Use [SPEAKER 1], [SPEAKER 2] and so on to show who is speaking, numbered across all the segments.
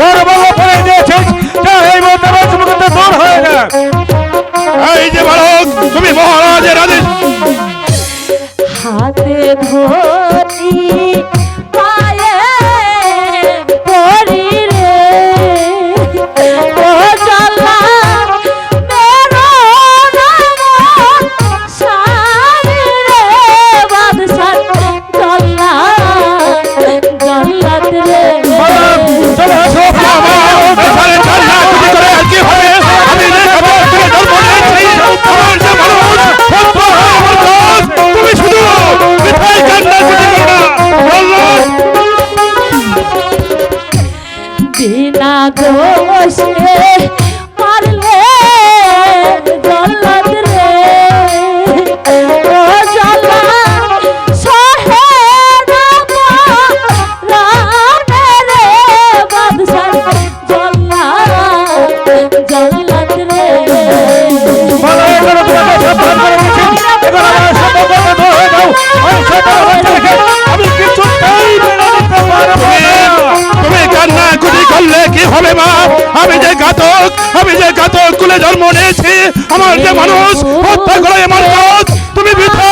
[SPEAKER 1] বড় বড় দোষে
[SPEAKER 2] মারলে জল্লাদ রে। ও জল্লা সহে রাম রাম রে
[SPEAKER 1] আমি কিছু তাই বেরোতে পারব না। কুটি করলে কি হবে মা? আমি যে ঘাতক, আমি যে ঘাতক, কুলে জন্ম নিয়েছি। আমার যে মানুষ, হত্যা করে মানুষ, তুমি বিথা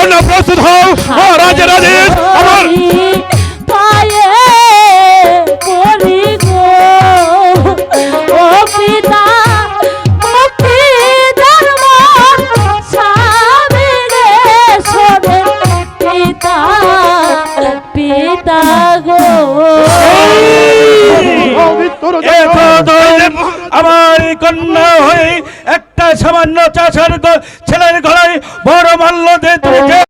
[SPEAKER 1] জন্য প্রস্তুত হও। ও রাজে রাজে আমার আমার কন্যা হয়ে এক সামান্য চাষের ছেলের ঘরে বড় মাল্য দে